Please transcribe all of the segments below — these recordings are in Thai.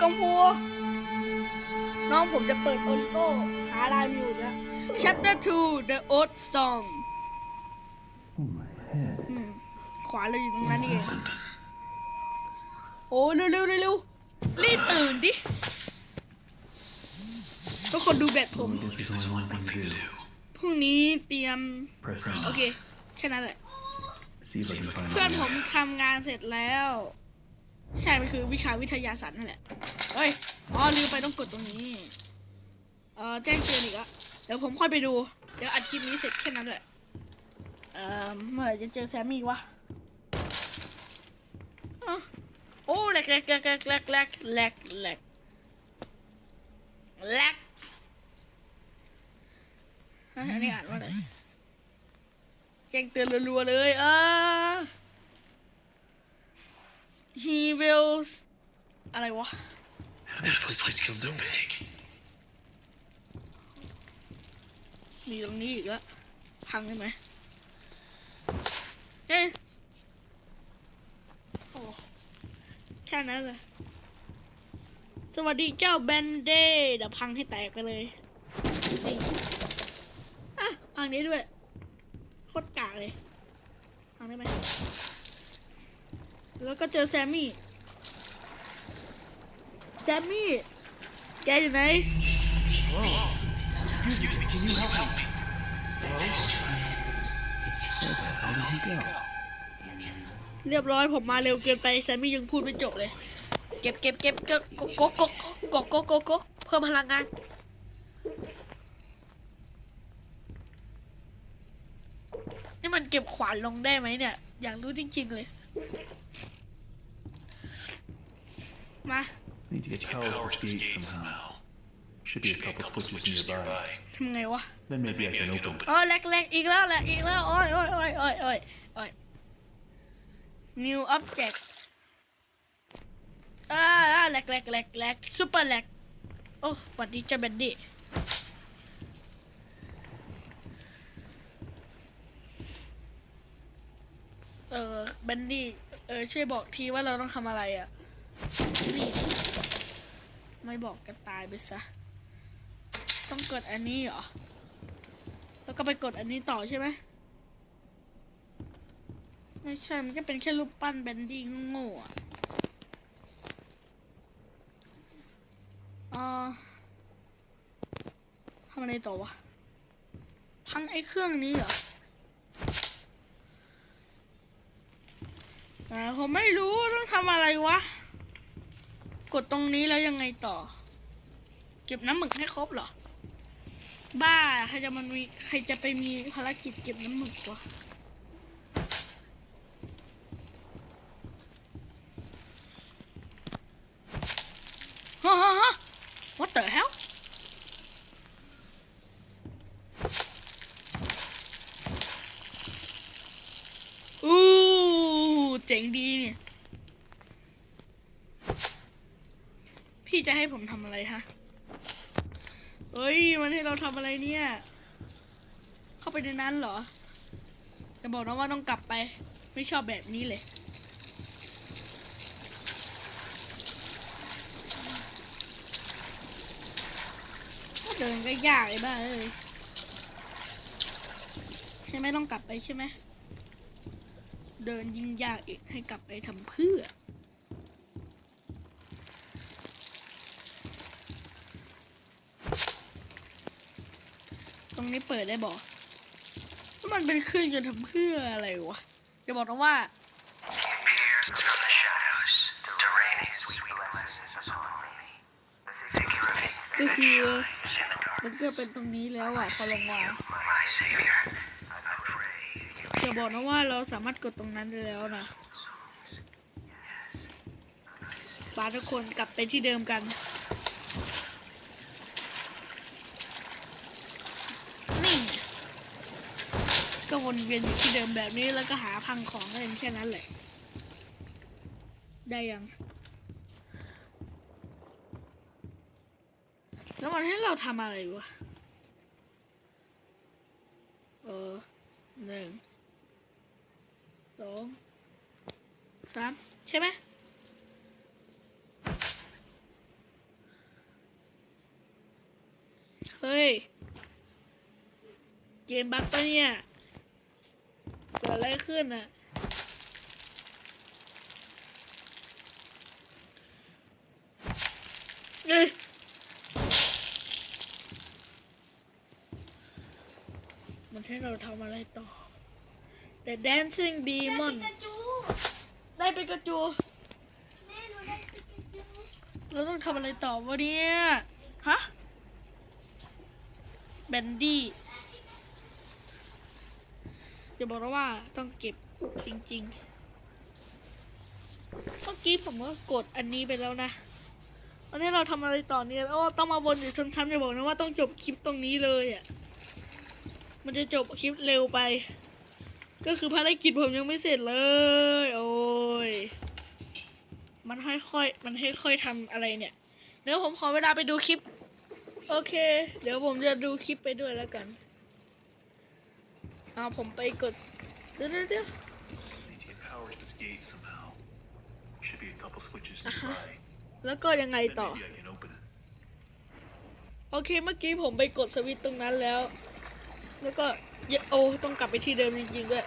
กังฟูน้องผมจะเปิดโอริโอหาลายมิวแล้ว chapter 2 the old song Oh, my head. อืมขวาเลยอยู่ตรงนั้นนี่เองโอ้เร็วเร็วเร็วเร็วรีบตื่นดิทุกคนดูแบตผมพรุ่งนี้เตรียม โอเค แค่นั้นแหละ เพื่อนผมทำงานเสร็จแล้ว ใช่มันคือวิชาวิทยาศาสตร์นั่นแหละ เฮ้ย อ๋อลืมไปต้องกดตรงนี้ เอ่อแจ้งเตือนอีกแล้วเดี๋ยวผมค่อยไปดู เดี๋ยวอัดคลิปนี้เสร็จแค่นั้นแหละเอ่อเมื่อไหร่จะเจอแซมมี่วะอะโอ้แหลกแหลกแหลกแหลกแหลกแหลกแหลกแหลกแหลกฮะอันนี้อ่านว่าอะไร แจ้งเตือนรัวๆเลยเออ he will อะไรวะ How did this place get so big? มีตรงนี้อีกแล้วพังได้ไหมเอ๊ะโอ้แค่นั้นเลยสวัสดีเจ้าแบนเด้เดี๋ยวพังให้แตกไปเลยนี่อะพังนี้ด้วยโคตรกากเลยพังได้ไหมแล้วก็เจอแซมมี่ แซมมี่ แกอยู่ไหน Excuse me, can you help me? How did he go? เรียบร้อยผมมาเร็วเกินไปแซมมี่ยังพูดไม่จบเลย เก็บเก็บเก็บเก็บกกกกกกกกกกเพิ่มพลังงาน นี่มันเก็บขวานลงได้ไหมเนี่ย อยากรู้จริง ๆ เลย มา Need to get power to this gate somehow. Should be a couple switches nearby. ทำไงวะ Then maybe I can open it. โอ้ยแหลกแหลกอีกแล้วแหลกอีกแล้วโอ้ยโอ้ยโอ้ยโอ้ยโอ้ยโอ้ย new object อ่าอ่าแหลกแหลกแหลกแหลกซูเปอร์แหลกโอ้หวัดดีจ้าแบนดี้ เออแบนดี้ เออช่วยบอกทีว่าเราต้องทำอะไรอะนี่ ไม่บอกกันตายไปซะ ต้องกดอันนี้เหรอ แล้วก็ไปกดอันนี้ต่อใช่ไหม ไม่ใช่ มันก็เป็นแค่รูปปั้นแบนดี้โง่ๆอะทำอะไรต่อวะ พังไอ้เครื่องนี้เหรออผมไม่รู้ต้องทำอะไรวะ กดตรงนี้แล้วยังไงต่อ เก็บน้ำหมึกให้ครบเหรอ บ้า ใครจะมันมีใครจะไปมีภารกิจเก็บน้ำหมึกวะ ฮะฮะฮะ What the hell อู้เจ๋งดีเนี่ย พี่จะให้ ผมทำอะไรฮะ เฮ้ย มันให้เราทำอะไรเนี่ย เข้าไปในนั้นเหรอ จะบอกนะว่าต้องกลับไป ไม่ชอบแบบนี้เลย เดินก็ยากไอ้บ้าเอ้ยใช่ไหมต้องกลับไปใช่ไหม เดินยิ่งยากอีกให้กลับไปทำเพื่อ ตรง นี้เปิดได้บอกมันเป็นครื่นต์ทำเพื่ออะไรวะจะบอกนะว่าก็คือมันเก็เป็นตรงนี้แล้วอะพอลงมาจะบอกนะว่าเราสามารถกดตรงนั้นได้แล้วนะปาทุกคนกลับไปที่เดิมกัน วนเวียนอยู่ที่เดิมแบบนี้แล้วก็หาพังของกันแค่นั้นแหละ ได้ยัง แล้วมันให้เราทำอะไรวะ เออหนึ่งสองสามใช่ไหมเฮ้ย เกมบักปะเนี่ย อะไรขึ้นอะ เอ้ยมันให้เราทำอะไรต่อ The Dancing Demon ปิกาจูได้ไปกระจูแม่หนูได้ปิกาจู เราต้องทำอะไรต่อวะเนี่ย ฮะ แบนดี้ อย่าบอกนะว่าต้องเก็บจริงๆ เมื่อกี้ผมก็กดอันนี้ไปแล้วนะวันนี้เราทำอะไรต่อเนี่ยโอ้ต้องมาวนอยู่ซ้ำๆอย่าบอกนะว่าต้องจบคลิปตรงนี้เลยอะ มันจะจบคลิปเร็วไป ก็คือภารกิจผมยังไม่เสร็จเลย โอ้ย มันให้ค่อยมันให้ค่อยทำอะไรเนี่ย เดี๋ยวผมขอเวลาไปดูคลิป โอเค เดี๋ยวผมจะดูคลิปไปด้วยแล้วกัน เอาผมไปกดเดี๋ยวเดี๋ยวเดี๋ยว Need to get power to this gate somehow. Should be a couple switches nearby. แล้วก็ยังไง Then ต่อ maybe I can open it. โอเคเมื่อกี้ผมไปกดสวิตช์ตรงนั้นแล้ว แล้วก็เยโอต้องกลับไปที่เดิมจริงๆด้วย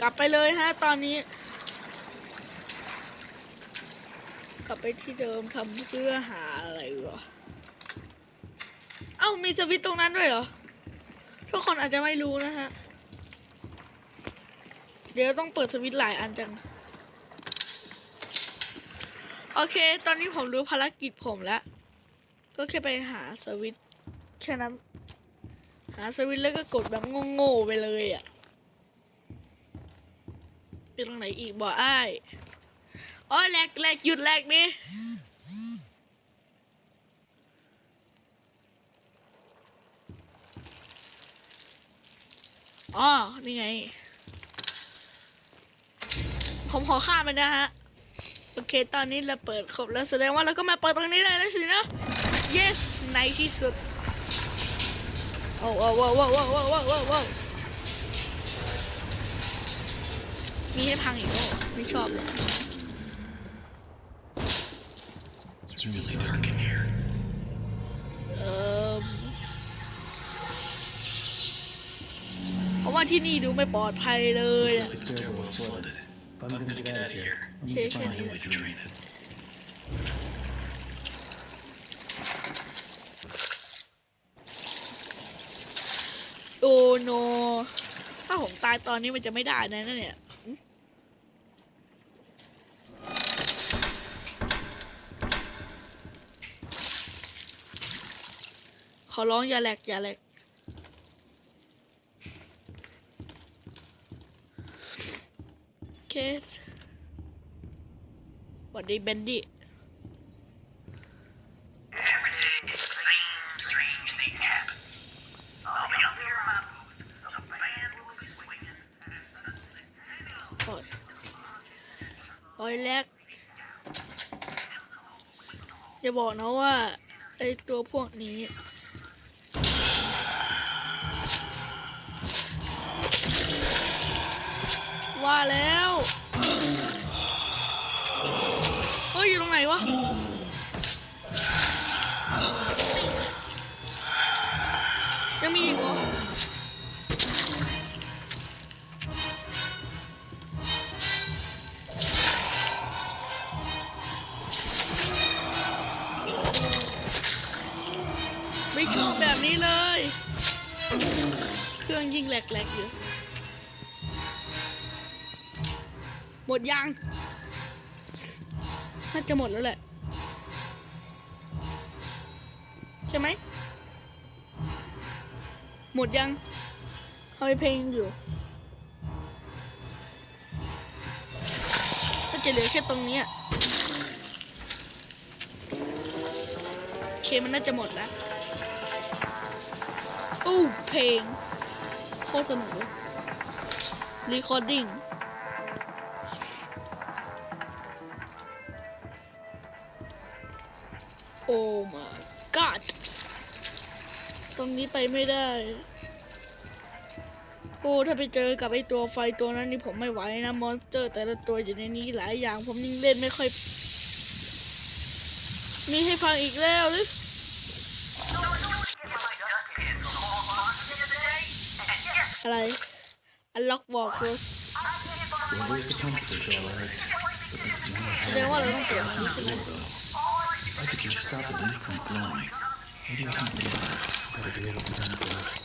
กลับไปเลยฮะตอนนี้ กลับไปที่เดิมทำเพื่อหาอะไรวะเอ้ามีสวิตตรงนั้นด้วยเหรอ ทุกคนอาจจะไม่รู้นะฮะ เดี๋ยวต้องเปิดสวิตหลายอันจัง โอเค ตอนนี้ผมรู้ภารกิจผมแล้ว ก็แค่ไปหาสวิตแค่นั้น หาสวิตแล้วก็กดแบบโง่ๆไปเลยอะ่ะเป็นตรงไหนอีกบ่อ้ายอ๋อแหลกแหลกหยุดแหลกดิ อ๋อ นี่ไง ผมขอข้ามไปนะฮะ โอเค ตอนนี้เราเปิดครบแล้วแสดงว่าเราก็มาเปิดตรงนี้ได้แล้วสินะ yes ในที่สุด โอ้โอ้โอ้โอ้โอ้โอ้โอ้โอ้โอ้มีให้พังอีกโอ้ไม่ชอบเลย It's really dark in here. เออ ว่าที่นี่ดูไม่ปลอดภัยเลยอะ The stairwell's flooded. But I'm gonna get out of here. I need to find a new way to drain it. โอ้โน ถ้าผมตายตอนนี้มันจะไม่ได้นะเนี่ย ขอร้องอย่าแหลกอย่าแหลก โอเคสวัส ดีเบนดี้โอ้ยแรกจะบอกนะว่า ไอตัวพวกนี้ว่าแล้ว เฮ้ย อยู่ตรงไห นวะยังมีอีกเหรอไม่ชอบแบบนี้เลย เครื่องยิ่งแหลกๆอยู่หมดยัง น่าจะหมดแล้วแหละ ใช่ไหม หมดยังเอาไปเพลงอยู่ก็จะเหลือแค่ตรงนี้ยโอเคมันน่าจะหมดแล้วอู้เพลงโคตรสนุกเลย recording โอ้ my god ตรงนี้ไปไม่ได้ โอ้ ถ้าไปเจอกับไอตัวไฟตัวนั้นนี่ผมไม่ไหวนะ มอนสเตอร์ แต่ละตัวอยู่ในนี้หลายอย่างผมยิ่งเล่นไม่ค่อย มีให้ฟังอีกแล้วหรืออะไร unlock wall close Well, there's the pump switch, all right. But that's not แสดงว่าเราต้องเปลี่ยนอันนี้ใช่ไหม I could just stop the leak from flowing. Maybe I can do that. Gotta do it all the time first.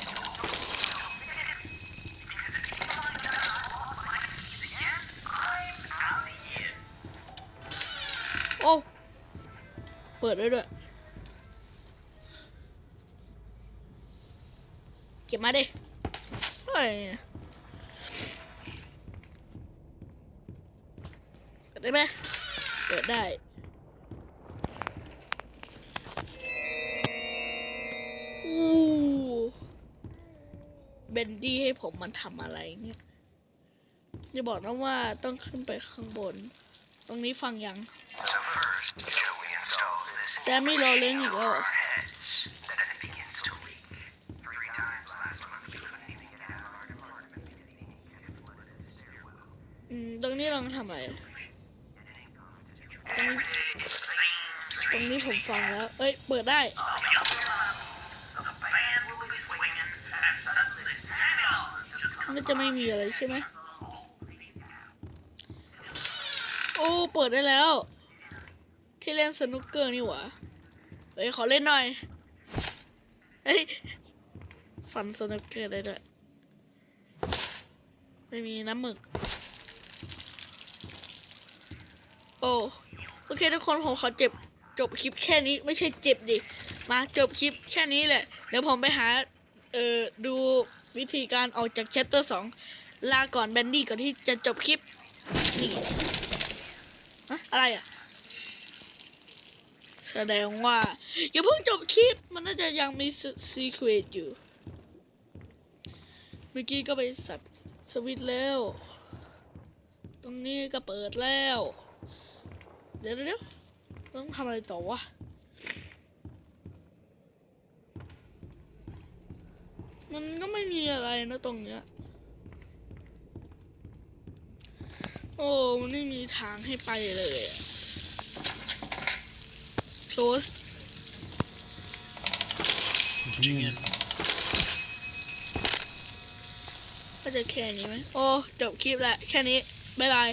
โอ้เปิดได้ด้วยเก็ เบนดี้ให้ผมมันทำอะไรเนี่ยอย่าบอกนะว่าต้องขึ้นไปข้างบน ตรงนี้ฟังยังแซมมี่รอเล่นอีกแล้วเหรออืมตรงนี้ลองทำอะไร ตรงนี้ ตรงนี้ผมฟังแล้ว เอ้ย เปิดได้ มันจะไม่มีอะไรใช่ไหมโอ้เปิดได้แล้ว ที่เล่นสนุกเกอร์นี่หว่าเฮ้ยขอเล่นหน่อยเฮ้ยฟันสนุกเกอร์ได้ด้วยไม่มีน้ำหมึก โอ้โอเคทุกคนผมขอเจ็บจบคลิปแค่นี้ไม่ใช่เจ็บดิ มาจบคลิปแค่นี้แหละ เดี๋ยวผมไปหา เอ่อ ดู วิธีการออกจากแชปเตอร์สองลาก่อนแบนดี้ก่อนที่จะจบคลิป นี่อะอะไรอะ แสดงว่า อย่าเพิ่งจบคลิป มันน่าจะยังมีซีเครตอยู่ เมื่อกี้ก็ไปสับสวิตแล้ว ตรงนี้ก็เปิดแล้ว เดี๋ยวเดี๋ยวต้องทำอะไรต่อวะ มันก็ไม่มีอะไรนะตรงเนี้ย โอ้มันไม่มีทางให้ไปเลยอะ close Virginia. ก็จะแค่นี้ไหมโอ้ จบคลิปแล้ว แค่นี้ บ๊ายบาย